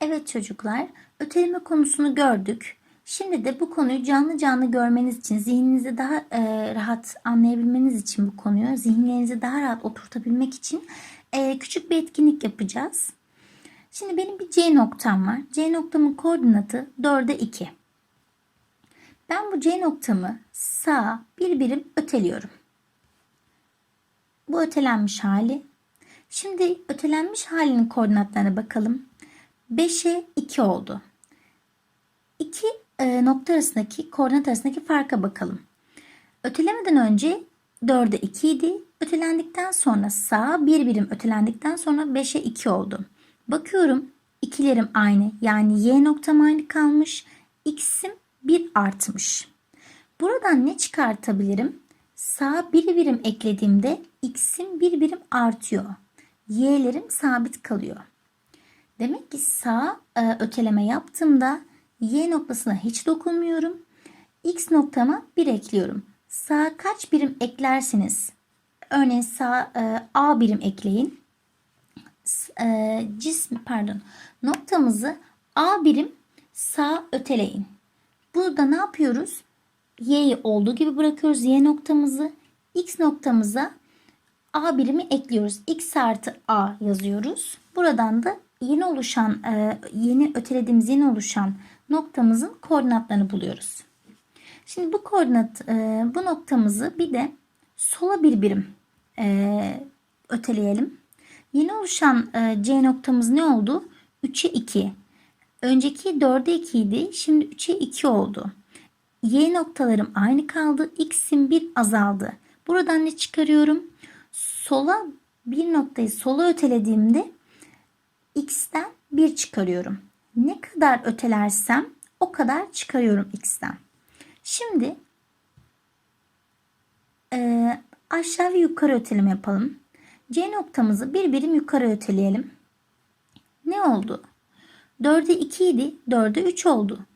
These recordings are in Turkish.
Evet çocuklar, öteleme konusunu gördük. Şimdi de bu konuyu canlı canlı görmeniz için, zihninizi daha e, rahat anlayabilmeniz için bu konuyu, zihnlerinizi daha rahat oturtabilmek için e, küçük bir etkinlik yapacağız. Şimdi benim bir C noktam var. C noktamın koordinatı 4'e 2. Ben bu C noktamı sağa bir birim öteliyorum. Bu ötelenmiş hali. Şimdi ötelenmiş halinin koordinatlarına bakalım. 5'e 2 oldu. İki e, nokta arasındaki koordinat arasındaki farka bakalım. Ötelemeden önce 4'e 2 idi. Ötelendikten sonra sağa bir birim ötelendikten sonra 5'e 2 oldu. Bakıyorum ikilerim aynı. Yani y noktam aynı kalmış. X'im 1 artmış. Buradan ne çıkartabilirim? Sağa bir birim eklediğimde x'im bir birim artıyor. Y'lerim sabit kalıyor. Demek ki sağ e, öteleme yaptığımda y noktasına hiç dokunmuyorum. X noktama 1 ekliyorum. Sağa kaç birim eklersiniz? Örneğin sağ e, A birim ekleyin. E, cism pardon noktamızı A birim sağ öteleyin. Burada ne yapıyoruz? Y'yi olduğu gibi bırakıyoruz. Y noktamızı X noktamıza A birimi ekliyoruz. X artı A yazıyoruz. Buradan da yeni oluşan, e, yeni ötelediğimiz yeni oluşan noktamızın koordinatlarını buluyoruz. Şimdi bu koordinat, e, bu noktamızı bir de sola bir birim e, öteleyelim. Yeni oluşan C noktamız ne oldu? 3'e 2. Önceki 4'e 2 idi. Şimdi 3'e 2 oldu. Y noktalarım aynı kaldı. X'im bir azaldı. Buradan ne çıkarıyorum? Sola bir noktayı sola ötelediğimde x'ten 1 çıkarıyorum. Ne kadar ötelersem o kadar çıkarıyorum x'ten. Şimdi e, aşağı ve yukarı öteleme yapalım. C noktamızı bir birim yukarı öteleyelim. Ne oldu? 4'e 2 idi. 4'e 3 oldu.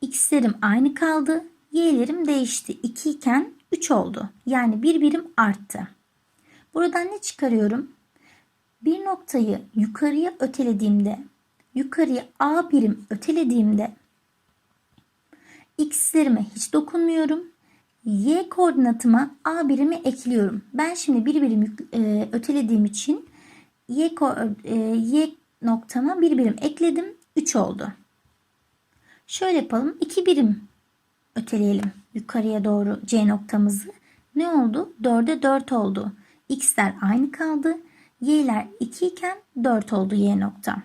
X'lerim aynı kaldı. Y'lerim değişti. 2 iken 3 oldu. Yani bir birim arttı. Buradan ne çıkarıyorum? Bir noktayı yukarıya ötelediğimde, yukarıya A birim ötelediğimde x'lerime hiç dokunmuyorum. Y koordinatıma A birimi ekliyorum. Ben şimdi bir birim e, ötelediğim için Y, e, y noktama bir birim ekledim. 3 oldu. Şöyle yapalım. 2 birim öteleyelim yukarıya doğru C noktamızı. Ne oldu? 4'e 4 oldu. X'ler aynı kaldı. Y'ler 2 iken 4 oldu Y noktam.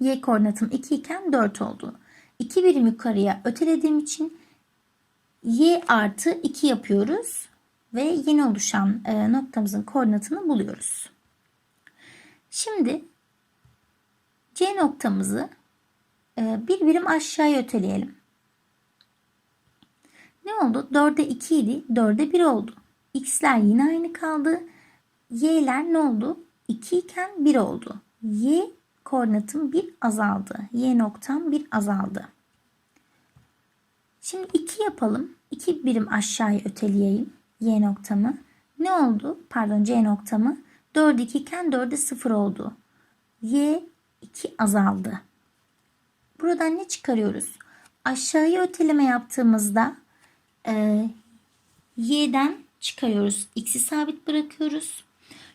Y koordinatım 2 iken 4 oldu. 2 birim yukarıya ötelediğim için Y artı 2 yapıyoruz. Ve yeni oluşan e, noktamızın koordinatını buluyoruz. Şimdi C noktamızı e, bir birim aşağıya öteleyelim. Ne oldu? 4'e 2 idi. 4'e 1 oldu. X'ler yine aynı kaldı. Y'ler ne oldu? 2 iken 1 oldu. Y koordinatım 1 azaldı. Y noktam 1 azaldı. Şimdi 2 yapalım. 2 birim aşağıya öteleyeyim. Y noktamı. Ne oldu? Pardon C noktamı. 4 2 iken 4'e 0 oldu. Y 2 azaldı. Buradan ne çıkarıyoruz? Aşağıya öteleme yaptığımızda e, y'den çıkarıyoruz. X'i sabit bırakıyoruz.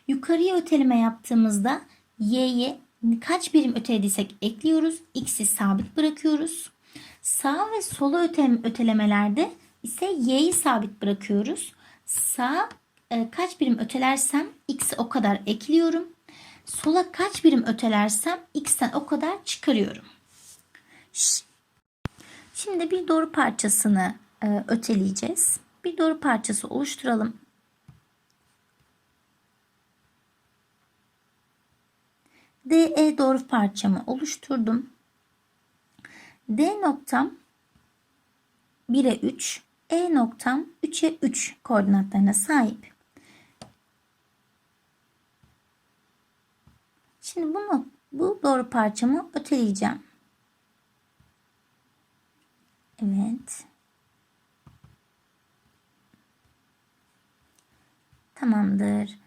Yukarıya öteleme yaptığımızda y'ye kaç birim ötelediysek ekliyoruz. X'i sabit bırakıyoruz. Sağ ve sola öteleme, ötelemelerde ise y'yi sabit bırakıyoruz. Sağ e, kaç birim ötelersem x'i o kadar ekliyorum. Sola kaç birim ötelersem x'ten o kadar çıkarıyorum. Şimdi bir doğru parçasını e, öteleyeceğiz. Bir doğru parçası oluşturalım. DE doğru parçamı oluşturdum. D noktam 1'e 3, E noktam 3'e 3 koordinatlarına sahip. Şimdi bunu bu doğru parçamı öteleyeceğim. Evet. Tamamdır.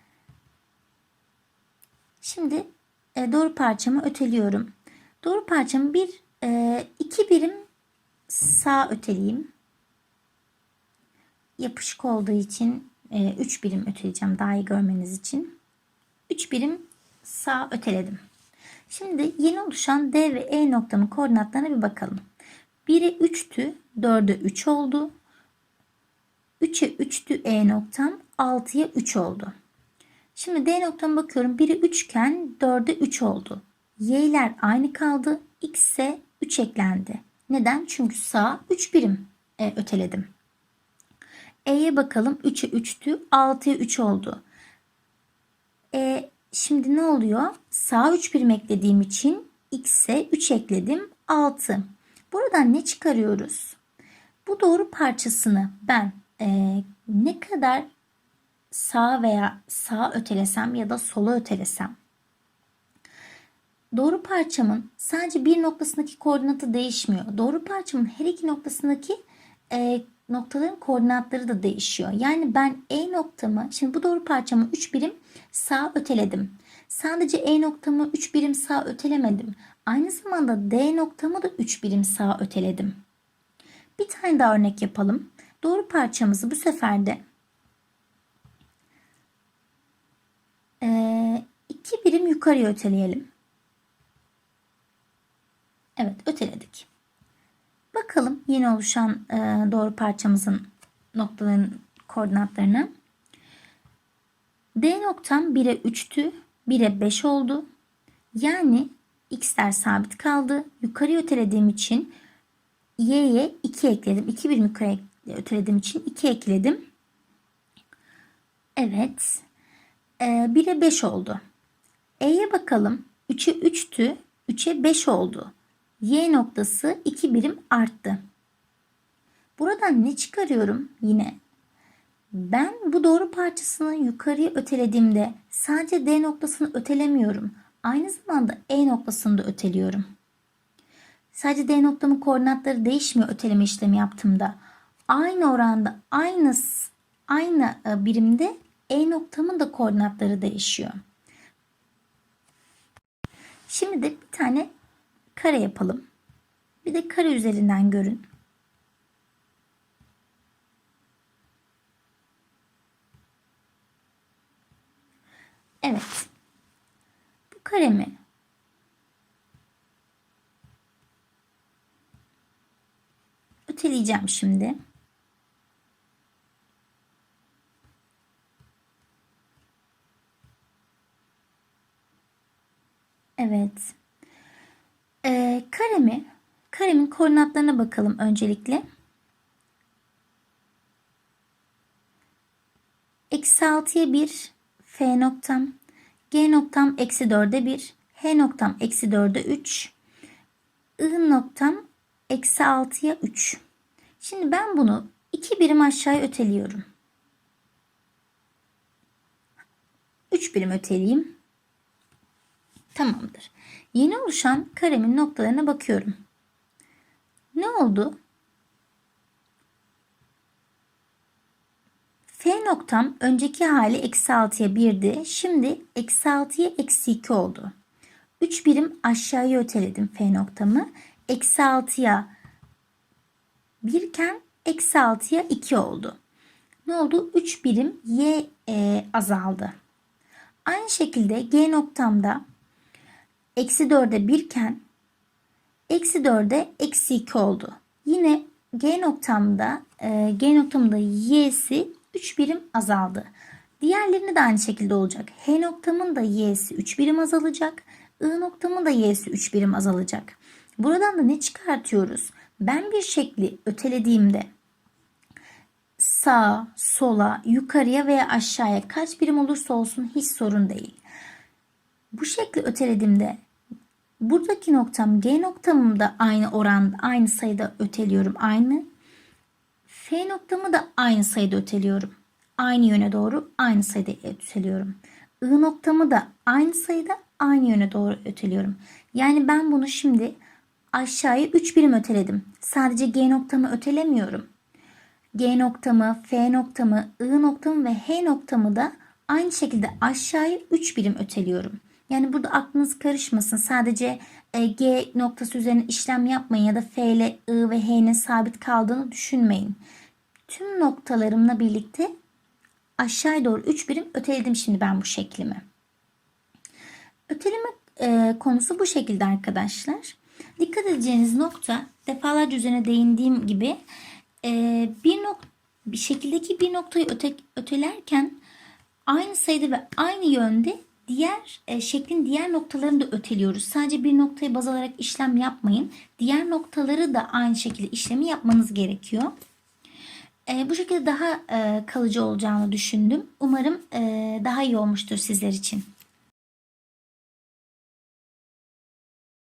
Şimdi e, doğru parçamı öteliyorum. Doğru parçamı bir e, iki birim sağ öteleyeyim. Yapışık olduğu için 3 birim öteleyeceğim daha iyi görmeniz için. 3 birim sağ öteledim. Şimdi yeni oluşan D ve E noktamın koordinatlarına bir bakalım. 1'e 3'tü, 4'e 3 oldu. 3'e 3'tü E noktam, 6'ya 3 oldu. Şimdi D noktama bakıyorum. 1'e 3 iken 4'e 3 oldu. Y'ler aynı kaldı. X ise 3 eklendi. Neden? Çünkü sağ 3 birim e, öteledim. E'ye bakalım. 3'e 3'tü. 6'ya 3 oldu. E, şimdi ne oluyor? Sağ 3 birim eklediğim için X'e 3 ekledim. 6. Buradan ne çıkarıyoruz? Bu doğru parçasını ben e, ne kadar sağ veya sağ ötelesem ya da sola ötelesem doğru parçamın sadece bir noktasındaki koordinatı değişmiyor. Doğru parçamın her iki noktasındaki e, noktaların koordinatları da değişiyor. Yani ben E noktamı, şimdi bu doğru parçamı 3 birim sağ öteledim. Sadece E noktamı 3 birim sağ ötelemedim. Aynı zamanda D noktamı da 3 birim sağ öteledim. Bir tane daha örnek yapalım. Doğru parçamızı bu sefer de e, iki birim yukarıya öteleyelim. Evet öteledik. Bakalım yeni oluşan e, doğru parçamızın noktaların koordinatlarına. D noktam 1'e 3'tü. 1'e 5 oldu. Yani x'ler sabit kaldı. Yukarı ötelediğim için y'ye 2 ekledim. 2 birim yukarı ötelediğim için 2 ekledim. Evet. Ee, 1'e 5 oldu. E'ye bakalım. 3'e 3'tü. 3'e 5 oldu. Y noktası 2 birim arttı. Buradan ne çıkarıyorum? Yine ben bu doğru parçasını yukarıya ötelediğimde sadece D noktasını ötelemiyorum. Aynı zamanda E noktasını da öteliyorum. Sadece D noktamın koordinatları değişmiyor öteleme işlemi yaptığımda. Aynı oranda aynı aynı e, birimde E noktamın da koordinatları değişiyor. Şimdi de bir tane kare yapalım. Bir de kare üzerinden görün. Evet. Bu karemi öteleyeceğim şimdi. Evet. Ee, karemi, karemin koordinatlarına bakalım öncelikle. Eksi 6'ya 1 F noktam, G noktam eksi 4'e 1, H noktam eksi 4'e 3, I noktam eksi 6'ya 3. Şimdi ben bunu iki birim aşağıya öteliyorum. 3 birim öteleyeyim. Tamamdır. Yeni oluşan karemin noktalarına bakıyorum. Ne oldu? F noktam önceki hali eksi 6'ya 1'di. Şimdi eksi 6'ya eksi 2 oldu. 3 birim aşağıya öteledim F noktamı. Eksi 6'ya 1 iken eksi 6'ya 2 oldu. Ne oldu? 3 birim y e, azaldı. Aynı şekilde G noktamda eksi 4'e 1 iken eksi 4'e eksi 2 oldu. Yine G noktamda e, G noktamda y'si 3 birim azaldı. Diğerlerinde de aynı şekilde olacak. H noktamın da y'si 3 birim azalacak. I noktamın da y'si 3 birim azalacak. Buradan da ne çıkartıyoruz? Ben bir şekli ötelediğimde sağa, sola, yukarıya veya aşağıya kaç birim olursa olsun hiç sorun değil. Bu şekli ötelediğimde buradaki noktam G noktamım da aynı oranda, aynı sayıda öteliyorum. Aynı. F noktamı da aynı sayıda öteliyorum. Aynı yöne doğru aynı sayıda öteliyorum. I noktamı da aynı sayıda aynı yöne doğru öteliyorum. Yani ben bunu şimdi aşağıya 3 birim öteledim. Sadece G noktamı ötelemiyorum. G noktamı, F noktamı, I noktamı ve H noktamı da aynı şekilde aşağıya 3 birim öteliyorum. Yani burada aklınız karışmasın. Sadece e, G noktası üzerine işlem yapmayın ya da F ile I ve H'nin sabit kaldığını düşünmeyin. Tüm noktalarımla birlikte aşağıya doğru 3 birim öteledim şimdi ben bu şeklimi. Öteleme e, konusu bu şekilde arkadaşlar. Dikkat edeceğiniz nokta defalarca üzerine değindiğim gibi e, bir nok bir şekildeki bir noktayı öte, ötelerken aynı sayıda ve aynı yönde diğer e, şeklin diğer noktalarını da öteliyoruz. Sadece bir noktayı baz alarak işlem yapmayın. Diğer noktaları da aynı şekilde işlemi yapmanız gerekiyor. E, bu şekilde daha e, kalıcı olacağını düşündüm. Umarım e, daha iyi olmuştur sizler için.